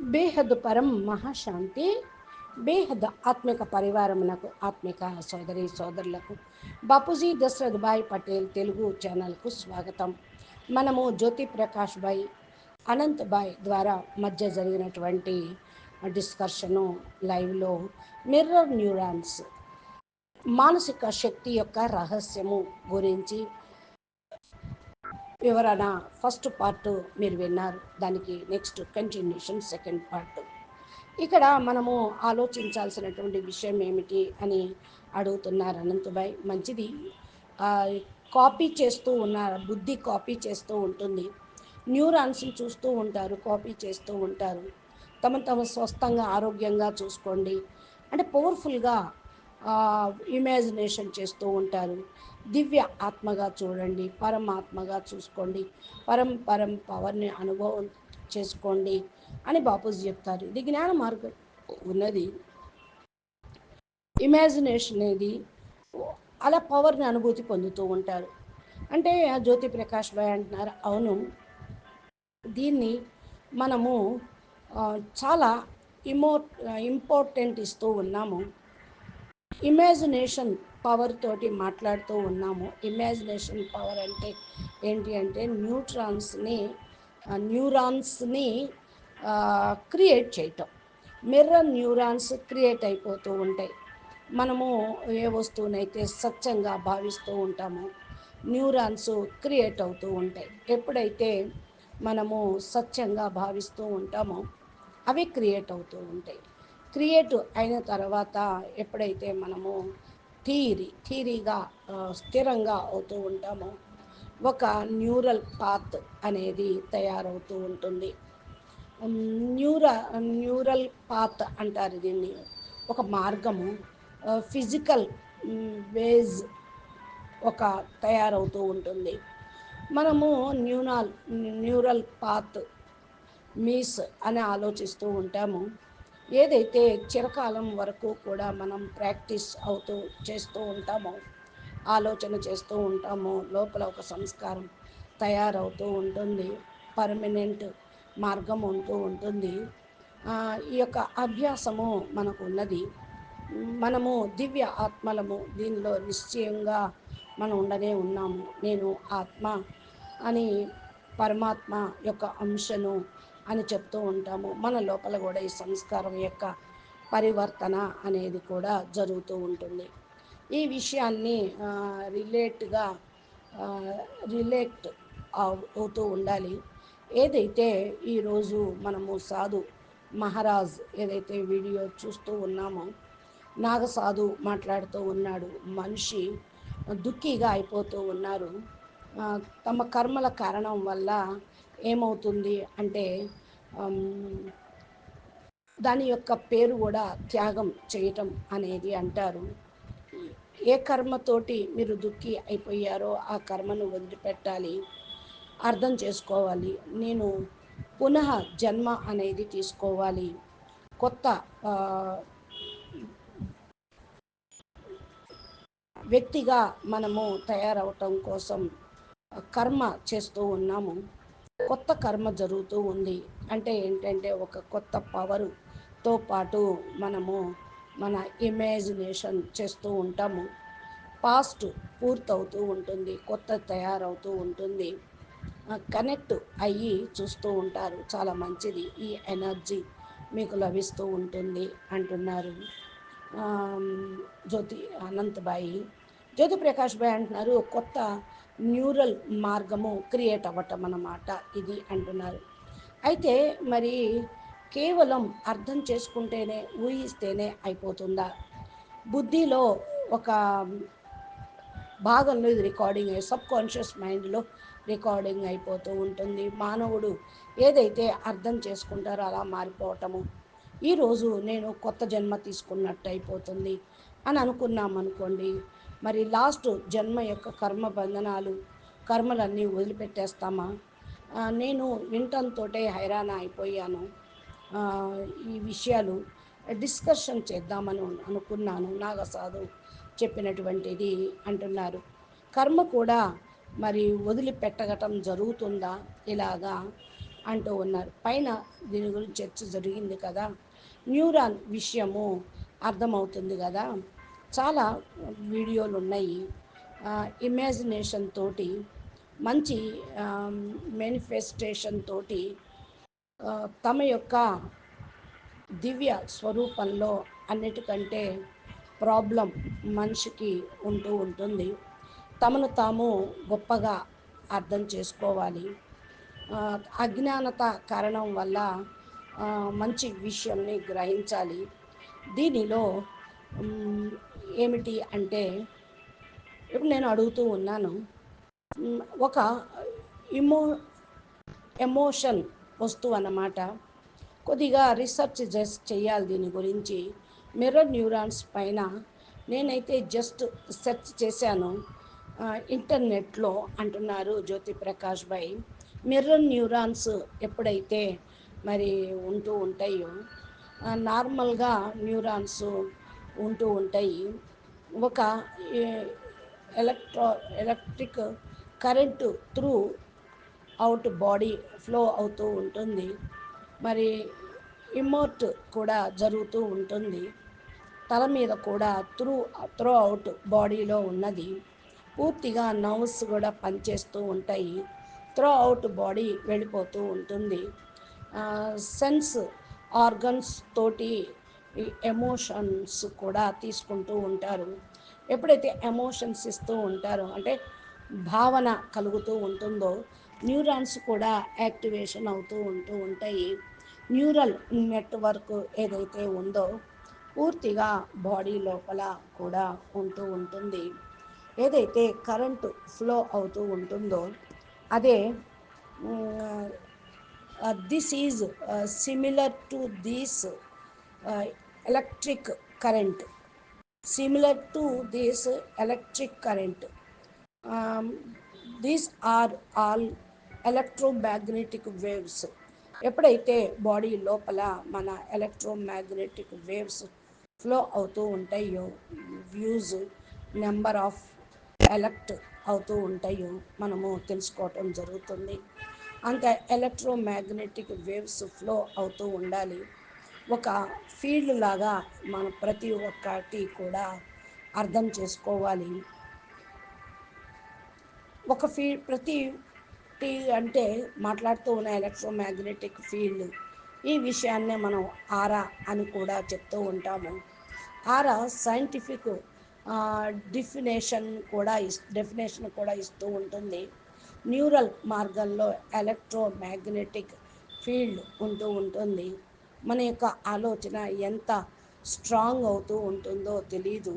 బేహద్ పరం మహాశాంతి బేహద్ ఆత్మిక పరివారమునకు ఆత్మిక సోదరి సోదరులకు. బాపూజీ దశరథ్ భాయ్ పటేల్ తెలుగు ఛానల్కు స్వాగతం. మనము జ్యోతి ప్రకాష్ భాయ్ అనంత్ భాయ్ ద్వారా మధ్య జరిగినటువంటి డిస్కషను లైవ్లో మిర్రర్ న్యూరాన్స్ మానసిక శక్తి యొక్క రహస్యము గురించి వివరణ ఫస్ట్ పార్ట్ మీరు విన్నారు. దానికి నెక్స్ట్ కంటిన్యూషన్ సెకండ్ పార్ట్ ఇక్కడ మనము ఆలోచించాల్సినటువంటి విషయం ఏమిటి అని అడుగుతున్నారు అనంతభాయ్ మంచిది. కాపీ చేస్తూ ఉన్నారు బుద్ధి కాపీ చేస్తూ ఉంటుంది. న్యూరాన్స్ని చూస్తూ ఉంటారు కాపీ చేస్తూ ఉంటారు. తమ తమ స్వస్థంగా ఆరోగ్యంగా చూసుకోండి. అంటే పవర్ఫుల్గా ఇమాజినేషన్ చేస్తూ ఉంటారు. దివ్య ఆత్మగా చూడండి పరమాత్మగా చూసుకోండి పరం పరం పవర్ని అనుభవం చేసుకోండి అని బాపూజీ చెప్తారు. ఇది జ్ఞాన మార్గం ఉన్నది. ఇమాజినేషన్ అనేది అలా పవర్ని అనుభూతి పొందుతూ ఉంటారు. అంటే జ్యోతి ప్రకాష్ భాయ్ అంటున్నారు అవును. దీన్ని మనము చాలా ఇమో ఇంపార్టెంట్ ఇస్తూ ఉన్నాము. ఇమాజినేషన్ పవర్ తోటి మాట్లాడుతూ ఉన్నాము. ఇమాజినేషన్ పవర్ అంటే ఏంటి అంటే న్యూట్రాన్స్ని న్యూరాన్స్ని క్రియేట్ చేయటం. మిర్రర్ న్యూరాన్స్ క్రియేట్ అయిపోతూ ఉంటాయి. మనము ఏ వస్తువునైతే స్వచ్ఛంగా భావిస్తూ ఉంటామో న్యూరాన్స్ క్రియేట్ అవుతూ ఉంటాయి. ఎప్పుడైతే మనము స్వచ్ఛంగా భావిస్తూ ఉంటామో అవి క్రియేట్ అవుతూ ఉంటాయి. క్రియేట్ అయిన తర్వాత ఎప్పుడైతే మనము థీరీ థీరీగా స్థిరంగా అవుతూ ఉంటాము. ఒక న్యూరల్ పాత్ అనేది తయారవుతూ ఉంటుంది. న్యూర న్యూరల్ పాత్ అంటారు దీన్ని. ఒక మార్గము ఫిజికల్ వేజ్ ఒక తయారవుతూ ఉంటుంది. మనము న్యూనాల్ న్యూరల్ పాత్ మీస్ అని ఆలోచిస్తూ ఉంటాము. ఏదైతే చిరకాలం వరకు కూడా మనం ప్రాక్టీస్ అవుతూ చేస్తూ ఉంటామో ఆలోచన చేస్తూ ఉంటామో లోపల ఒక సంస్కారం తయారవుతూ ఉంటుంది పర్మనెంట్ మార్గం ఉంటూ ఉంటుంది. ఈ యొక్క అభ్యాసము మనకు ఉన్నది మనము దివ్య ఆత్మలము దీనిలో నిశ్చయంగా మనం ఉండనే ఉన్నాము. నేను ఆత్మ అని పరమాత్మ యొక్క అంశను అని చెప్తూ ఉంటాము. మన లోపల కూడా ఈ సంస్కారం యొక్క పరివర్తన అనేది కూడా జరుగుతూ ఉంటుంది. ఈ విషయాన్ని రిలేట్గా రిలేట్ అవుతూ ఉండాలి. ఏదైతే ఈరోజు మనము సాధు మహారాజ్ ఏదైతే వీడియో చూస్తూ ఉన్నామో నాగసాధు మాట్లాడుతూ ఉన్నాడు. మనిషి దుఃఖీగా అయిపోతూ ఉన్నారు. తమ కర్మల కారణం వల్ల ఏమవుతుంది అంటే దాని యొక్క పేరు కూడా త్యాగం చేయటం అనేది అంటారు. ఏ కర్మతోటి మీరు దుఃఖి అయిపోయారో ఆ కర్మను వదిలిపెట్టాలి అర్థం చేసుకోవాలి. నేను పునః జన్మ అనేది తీసుకోవాలి. కొత్త వ్యక్తిగా మనము తయారవటం కోసం కర్మ చేస్తూ ఉన్నాము. కొత్త కర్మ జరుగుతూ ఉంది. అంటే ఏంటంటే ఒక కొత్త పవరుతో పాటు మనము మన ఇమాజినేషన్ చేస్తూ ఉంటాము. పాస్ట్ పూర్తవుతూ ఉంటుంది. కొత్త తయారవుతూ ఉంటుంది. కనెక్ట్ అయ్యి చూస్తూ ఉంటారు. చాలా మంచిది. ఈ ఎనర్జీ మీకు లభిస్తూ ఉంటుంది అంటున్నారు. జ్యోతి అనంతబాయి. జ్యోతి ప్రకాష్ బాయ్ అంటున్నారు కొత్త న్యూరల్ మార్గము క్రియేట్ అవ్వటం అన్నమాట ఇది అంటున్నారు. అయితే మరి కేవలం అర్థం చేసుకుంటేనే ఊహిస్తేనే అయిపోతుందా? బుద్ధిలో ఒక భాగంలో ఇది రికార్డింగ్ సబ్ కాన్షియస్ మైండ్లో రికార్డింగ్ అయిపోతూ ఉంటుంది. మానవుడు ఏదైతే అర్థం చేసుకుంటారో అలా మారిపోవటము. ఈరోజు నేను కొత్త జన్మ తీసుకున్నట్టు అయిపోతుంది అని అనుకున్నాం అనుకోండి మరి లాస్ట్ జన్మ యొక్క కర్మ బంధనాలు కర్మలన్నీ వదిలిపెట్టేస్తామా? నేను వింటంతో హైరాణ అయిపోయాను. ఈ విషయాలు డిస్కషన్ చేద్దామని అనుకున్నాను నాగసాధు చెప్పినటువంటిది అంటున్నారు. కర్మ కూడా మరి వదిలిపెట్టగటం జరుగుతుందా? ఇలాగా అంటూ ఉన్నారు. పైన దీని గురించి చర్చ జరిగింది కదా. న్యూరాన్ విషయము అర్థమవుతుంది కదా. చాలా వీడియోలు ఉన్నాయి ఇమాజినేషన్ తోటి మంచి మేనిఫెస్టేషన్ తోటి తమ యొక్క దివ్య స్వరూపంలో అన్నిటికంటే ప్రాబ్లం మనిషికి ఉంటూ ఉంటుంది. తమను తాము గొప్పగా అర్థం చేసుకోవాలి. అజ్ఞానత కారణం వల్ల మంచి విషయంని గ్రహించాలి. దీనిలో ఏమిటి అంటే ఇప్పుడు నేను అడుగుతూ ఉన్నాను ఒక ఇమో ఎమోషన్ వస్తువు అన్నమాట. కొద్దిగా రీసెర్చ్ జస్ట్ చేయాలి దీని గురించి. మిర్రర్ న్యూరాన్స్ పైన నేనైతే జస్ట్ సెర్చ్ చేశాను. ఇంటర్నెట్లో అంటున్నారు జ్యోతి ప్రకాష్ భాయ్ మిర్రర్ న్యూరాన్స్ ఎప్పుడైతే మరి ఉంటూ ఉంటాయో నార్మల్గా న్యూరాన్స్ ఉంటూ ఉంటాయి. ఒక electro electric current throughout body flow అవుతూ ఉంటుంది. మరి ఇమోట్ కూడా జరుగుతూ ఉంటుంది. తల మీద కూడా త్రూ త్రో అవుట్ బాడీలో ఉన్నది. పూర్తిగా నర్వ్స్ కూడా పనిచేస్తూ ఉంటాయి. త్రో అవుట్ బాడీ వెళ్ళిపోతూ ఉంటుంది. సెన్స్ ఆర్గన్స్ తోటి ఎమోషన్స్ కూడా తీసుకుంటూ ఉంటారు. ఎప్పుడైతే ఎమోషన్స్ ఇస్తూ ఉంటారో అంటే భావన కలుగుతూ ఉంటుందో న్యూరాన్స్ కూడా యాక్టివేషన్ అవుతూ ఉంటూ ఉంటాయి. న్యూరల్ నెట్వర్క్ ఏదైతే ఉందో పూర్తిగా బాడీ లోపల కూడా ఉంటూ ఉంటుంది. ఏదైతే కరెంటు ఫ్లో అవుతూ ఉంటుందో అదే this is similar to these electric current similar to this electric current these are all electromagnetic waves ఎప్పుడైతే బాడీ లోపల మన ఎలక్ట్రోమ్యాగ్నెటిక్ వేవ్స్ ఫ్లో అవుతూ ఉంటాయో వ్యూస్ నెంబర్ ఆఫ్ ఎలక్ట్ అవుతూ ఉంటాయో మనము తెలుసుకోవటం జరుగుతుంది. అంత ఎలక్ట్రోమ్యాగ్నెటిక్ వేవ్స్ ఫ్లో అవుతూ ఉండాలి. ఒక ఫీల్డ్ లాగా మన ప్రతి ఒక్కటి కూడా అర్థం చేసుకోవాలి. ఒక ఫీ ప్రతి టీ అంటే మాట్లాడుతూ ఉన్న ఎలక్ట్రోమ్యాగ్నెటిక్ ఫీల్డ్ ఈ విషయాన్నే మనం ఆరా అని కూడా చెప్తూ ఉంటాము. ఆరా సైంటిఫిక్ డిఫినేషన్ కూడా ఇస్ డెఫినేషన్ కూడా ఇస్తూ ఉంటుంది. న్యూరల్ మార్గంలో ఎలక్ట్రోమ్యాగ్నెటిక్ ఫీల్డ్ ఉంటూ ఉంటుంది. మన యొక్క ఆలోచన ఎంత స్ట్రాంగ్ అవుతూ ఉంటుందో తెలీదు.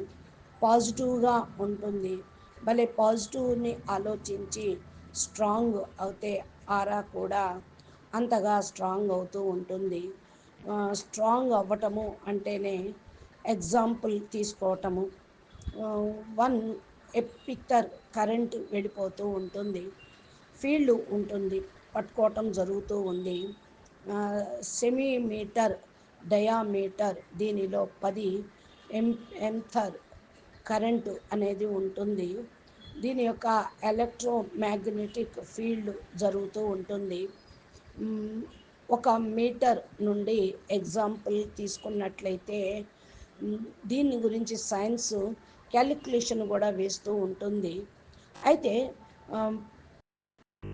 పాజిటివ్గా ఉంటుంది. భలే పాజిటివ్ని ఆలోచించి స్ట్రాంగ్ అవుతే ఆరా కూడా అంతగా స్ట్రాంగ్ అవుతూ ఉంటుంది. స్ట్రాంగ్ అవ్వటము అంటేనే ఎగ్జాంపుల్ తీసుకోవటము. వన్ ఎపిక్టర్ కరెంట్ వెళ్ళిపోతూ ఉంటుంది. ఫీల్డ్ ఉంటుంది. పట్టుకోవటం జరుగుతూ ఉంది. సెమీమీటర్ డయామీటర్ దీనిలో పది ఎం ఎంథర్ కరెంటు అనేది ఉంటుంది. దీని యొక్క ఎలక్ట్రోమ్యాగ్నెటిక్ ఫీల్డ్ జరుగుతూ ఉంటుంది. ఒక మీటర్ నుండి ఎగ్జాంపుల్ తీసుకున్నట్లయితే దీని గురించి సైన్స్ క్యాలిక్యులేషన్ కూడా వేస్తూ ఉంటుంది. అయితే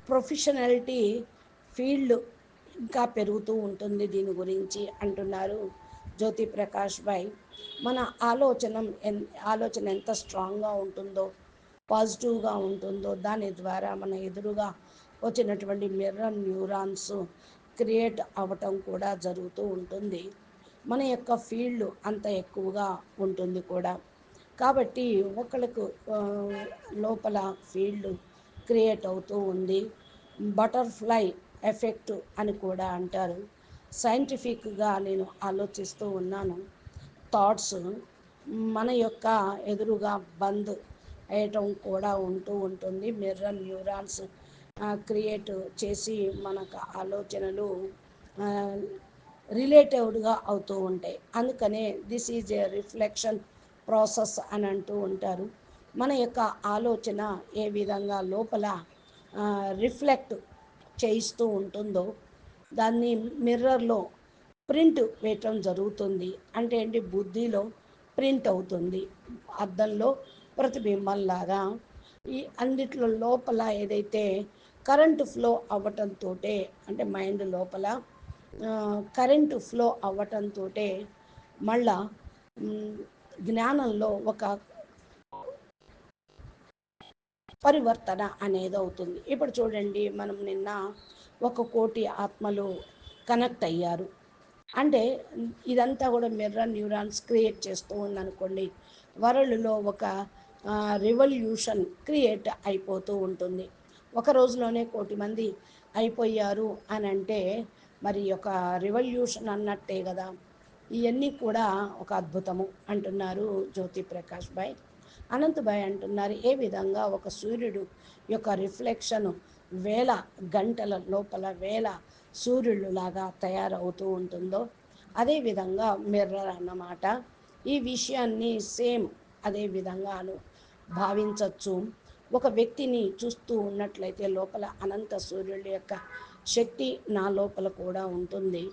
ప్రొఫెషనాలిటీ ఫీల్డ్ ఇంకా పెరుగుతూ ఉంటుంది దీని గురించి అంటున్నారు జ్యోతి ప్రకాష్ భాయ్. మన ఆలోచన ఎన్ ఆలోచన ఎంత స్ట్రాంగ్గా ఉంటుందో పాజిటివ్గా ఉంటుందో దాని ద్వారా మన ఎదురుగా వచ్చినటువంటి మిర్రర్ న్యూరాన్స్ క్రియేట్ అవ్వటం కూడా జరుగుతూ ఉంటుంది. మన యొక్క ఫీల్డ్ అంత ఎక్కువగా ఉంటుంది కూడా. కాబట్టి ఒకళ్ళకు లోపల ఫీల్డ్ క్రియేట్ అవుతూ ఉంది. బటర్ఫ్లై ఎఫెక్ట్ అని కూడా అంటారు. సైంటిఫిక్గా నేను ఆలోచిస్తూ ఉన్నాను. థాట్స్ మన యొక్క ఎదురుగా బంద్ వేయటం కూడా ఉంటూ ఉంటుంది. మిర్రర్ న్యూరాన్స్ క్రియేట్ చేసి మనకు ఆలోచనలు రిలేటివ్డ్గా అవుతూ ఉంటాయి. అందుకనే this is a reflection process అని అంటూ ఉంటారు. మన యొక్క ఆలోచన ఏ విధంగా లోపల రిఫ్లెక్ట్ చేయిస్తూ ఉంటుందో దాన్ని మిర్రర్లో ప్రింట్ వేయటం జరుగుతుంది. అంటే ఏంటి? బుద్ధిలో ప్రింట్ అవుతుంది. అద్దంలో ప్రతిబింబంలాగా. ఈ అన్నిట్లో లోపల ఏదైతే కరెంటు ఫ్లో అవ్వటంతో అంటే మైండ్ లోపల కరెంటు ఫ్లో అవ్వటంతో మళ్ళా జ్ఞానంలో ఒక పరివర్తన అనేది అవుతుంది ఇప్పుడు చూడండి మనం నిన్న ఒక కోటి ఆత్మలు కనెక్ట్ అయ్యారు. అంటే ఇదంతా కూడా మిర్రర్ న్యూరాన్స్ క్రియేట్ చేస్తూ ఉందనుకోండి వరల్డ్లో ఒక రివల్యూషన్ క్రియేట్ అయిపోతూ ఉంటుంది. ఒక రోజులోనే కోటి మంది అయిపోయారు అని అంటే మరి ఒక రివల్యూషన్ అన్నట్టే కదా. ఇవన్నీ కూడా ఒక అద్భుతము అంటున్నారు జ్యోతి ప్రకాష్ భాయ్ అనంతభాయ్ అంటున్నారు ఏ విధంగా ఒక సూర్యుడు యొక్క రిఫ్లెక్షన్ వేల గంటల లోపల వేల సూర్యుడు లాగా తయారవుతూ ఉంటుందో అదేవిధంగా మిర్రర్ అన్నమాట. ఈ విషయాన్ని సేమ్ అదే విధంగాను భావించవచ్చు ఒక వ్యక్తిని చూస్తూ ఉన్నట్లయితే లోపల అనంత సూర్యుడి యొక్క శక్తి నా లోపల కూడా ఉంటుంది.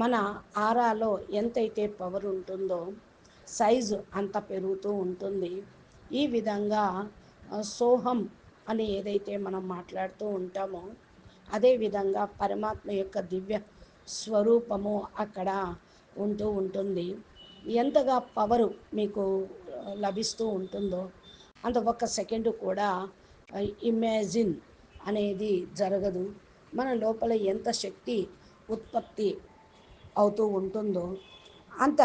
మన ఆరాలో ఎంతైతే పవర్ ఉంటుందో సైజు అంత పెరుగుతూ ఉంటుంది. ఈ విధంగా సోహం అని ఏదైతే మనం మాట్లాడుతూ ఉంటామో అదేవిధంగా పరమాత్మ యొక్క దివ్య స్వరూపము అక్కడ ఉంటూ ఉంటుంది. ఎంతగా పవరు మీకు లభిస్తూ ఉంటుందో అంత ఒక్క సెకండ్ కూడా ఇమాజిన్ అనేది జరగదు. మన లోపల ఎంత శక్తి ఉత్పత్తి అవుతూ ఉంటుందో అంత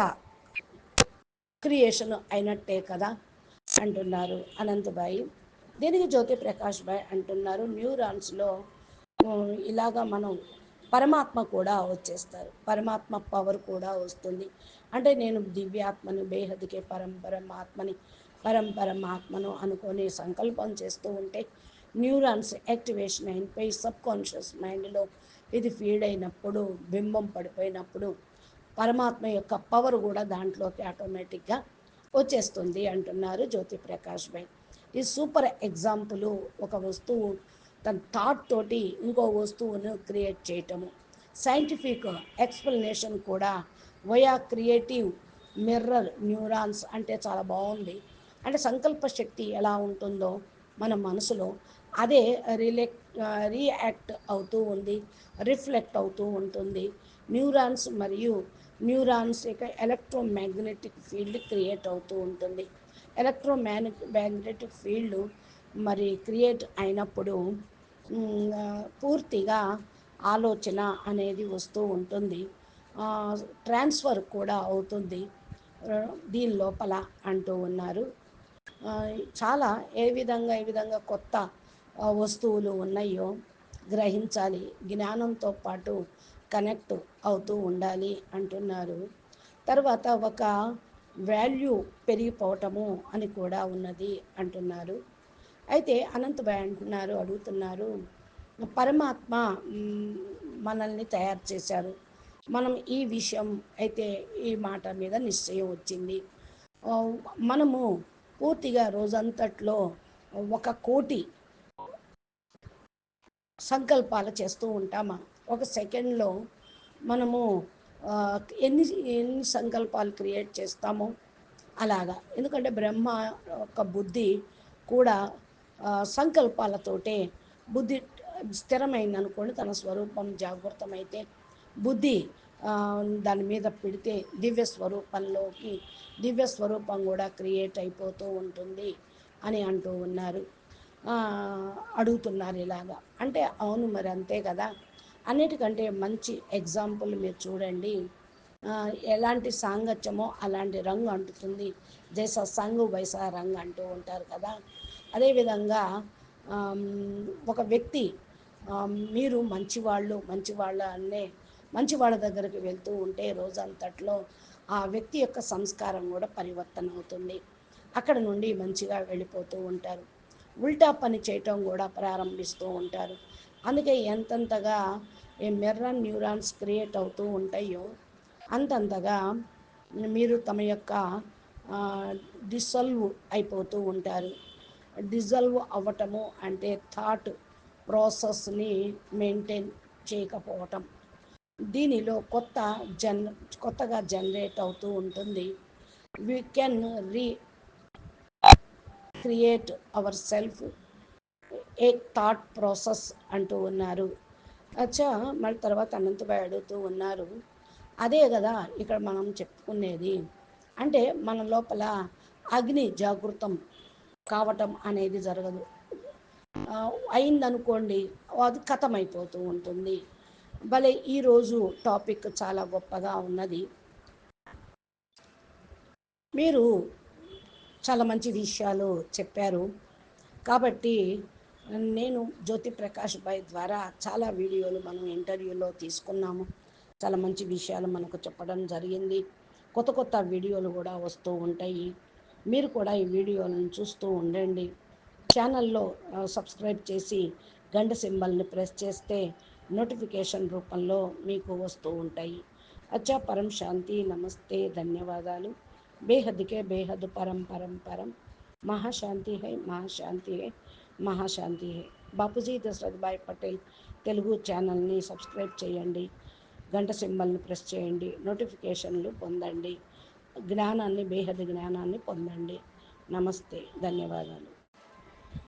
క్రియేషన్ అయినట్టే కదా. అంటున్నారు. అనంతబాయి. దీనికి జ్యోతి ప్రకాష్ బాయ్ అంటున్నారు. న్యూరాన్స్లో ఇలాగా మనం పరమాత్మ కూడా వచ్చేస్తారు. పరమాత్మ పవర్ కూడా వస్తుంది. అంటే నేను దివ్యాత్మను బేహదికే పరంపరమాత్మని పరంపరమాత్మను అనుకొని సంకల్పం చేస్తూ ఉంటే న్యూరాన్స్ యాక్టివేషన్ అయిపోయి సబ్ కాన్షియస్ మైండ్లో ఇది ఫీడ్ అయినప్పుడు బింబం పడిపోయినప్పుడు పరమాత్మ యొక్క పవర్ కూడా దాంట్లోకి ఆటోమేటిక్గా వచ్చేస్తుంది అంటున్నారు జ్యోతి ప్రకాష్ భాయ్ ఈ సూపర్ ఎగ్జాంపుల్ ఒక వస్తువు తన థాట్ తోటి ఇంకో వస్తువును క్రియేట్ చేయటము. సైంటిఫిక్ ఎక్స్ప్లెనేషన్ కూడా వయా క్రియేటివ్ మిర్రర్ న్యూరాన్స్ అంటే చాలా బాగుంది. అంటే సంకల్ప శక్తి ఎలా ఉంటుందో మన మనసులో అదే రిలెక్ట్ రియాక్ట్ అవుతూ ఉంది రిఫ్లెక్ట్ అవుతూ ఉంటుంది. న్యూరాన్స్ మరియు న్యూరాన్స్ యొక్క ఎలక్ట్రోమాగ్నెటిక్ ఫీల్డ్ క్రియేట్ అవుతూ ఉంటుంది. ఎలక్ట్రోమాగ్నె మ్యాగ్నెటిక్ ఫీల్డ్ మరి క్రియేట్ అయినప్పుడు పూర్తిగా ఆలోచన అనేది వస్తూ ఉంటుంది. ట్రాన్స్ఫర్ కూడా అవుతుంది. దీని లోపల అంటూ ఉన్నారు. చాలా ఏ విధంగా ఏ విధంగా కొత్త వస్తువులు ఉన్నాయో గ్రహించాలి. జ్ఞానంతో పాటు కనెక్ట్ అవుతూ ఉండాలి అంటున్నారు. తర్వాత ఒక వాల్యూ పెరిగిపోవటము అని కూడా ఉన్నది అంటున్నారు. అయితే అనంతభాయ్ అంటున్నారు అడుగుతున్నారు పరమాత్మ మనల్ని తయారు చేశారు. మనం ఈ విషయం అయితే ఈ మాట మీద నిశ్చయం వచ్చింది. మనము పూర్తిగా రోజంతట్లో ఒక కోటి సంకల్పాలు చేస్తూ ఉంటామా? ఒక సెకండ్లో మనము ఎన్ని ఎన్ని సంకల్పాలు క్రియేట్ చేస్తామో అలాగా. ఎందుకంటే బ్రహ్మ యొక్క బుద్ధి కూడా సంకల్పాలతోటే బుద్ధి స్థిరమైంది అనుకోండి తన స్వరూపం జాగృతమైతే బుద్ధి దాని మీద పెడితే దివ్య స్వరూపంలోకి దివ్య స్వరూపం కూడా క్రియేట్ అయిపోతూ ఉంటుంది అని అంటూ ఉన్నారు. అడుగుతున్నారు ఇలాగా. అంటే అవును మరి అంతే కదా. అన్నిటికంటే మంచి ఎగ్జాంపుల్ మీరు చూడండి. ఎలాంటి సాంగత్యమో అలాంటి రంగు అంటుతుంది. జైసా సంగు వైసా రంగు అంటూ ఉంటారు కదా. అదేవిధంగా ఒక వ్యక్తి మీరు మంచివాళ్ళు మంచివాళ్ళ అనే మంచివాళ్ళ దగ్గరికి వెళ్తూ ఉంటే రోజంతట్లో ఆ వ్యక్తి యొక్క సంస్కారం కూడా పరివర్తన అవుతుంది. అక్కడ నుండి మంచిగా వెళ్ళిపోతూ ఉంటారు. ఉల్టా పని చేయటం కూడా ప్రారంభిస్తూ ఉంటారు. అందుకే ఎంతంతగా ఏ మెర్రన్ న్యూరాన్స్ క్రియేట్ అవుతూ ఉంటాయో అంతంతగా మీరు తమ యొక్క డిసల్వ్ అయిపోతూ ఉంటారు. డిజల్వ్ అవ్వటము అంటే థాట్ ప్రాసెస్ని మెయింటైన్ చేయకపోవటం. దీనిలో కొత్త జన్ కొత్తగా జనరేట్ అవుతూ ఉంటుంది. We can recreate our self a thought process అంటూ ఉన్నారు. అచ్చా మళ్ళీ తర్వాత అనంతబాయ్ అడుగుతూ ఉన్నారు అదే కదా ఇక్కడ మనం చెప్పుకునేది? అంటే మన లోపల అగ్ని జాగృతం కావటం అనేది జరగదు. అయిందనుకోండి అది కథమైపోతూ ఉంటుంది. భలే ఈరోజు టాపిక్ చాలా గొప్పగా ఉన్నది. మీరు చాలా మంచి విషయాలు చెప్పారు. కాబట్టి నేను జ్యోతి ప్రకాష్ భాయ్ ద్వారా చాలా వీడియోలు మనం ఇంటర్వ్యూలో తీసుకున్నాము. చాలా మంచి విషయాలు మనకు చెప్పడం జరిగింది. కొత్త కొత్త వీడియోలు కూడా వస్తూ ఉంటాయి. మీరు కూడా ఈ వీడియోలను చూస్తూ ఉండండి. ఛానల్లో సబ్స్క్రైబ్ చేసి గంట సింబల్ని ప్రెస్ చేస్తే నోటిఫికేషన్ రూపంలో మీకు వస్తూ ఉంటాయి. అచ్చా పరం శాంతి నమస్తే ధన్యవాదాలు. బేహద్కే బేహద్ పరం పరం పరం. మహాశాంతి హై మహాశాంతి హై. మహాశాంతి బాపూజీ దశరథ్భాయ్ పటేల్ తెలుగు ఛానల్ని సబ్స్క్రైబ్ చేయండి. గంట సింబల్ని ప్రెస్ చేయండి. నోటిఫికేషన్లు పొందండి. జ్ఞానాన్ని బేహద్ జ్ఞానాన్ని పొందండి. నమస్తే. ధన్యవాదాలు.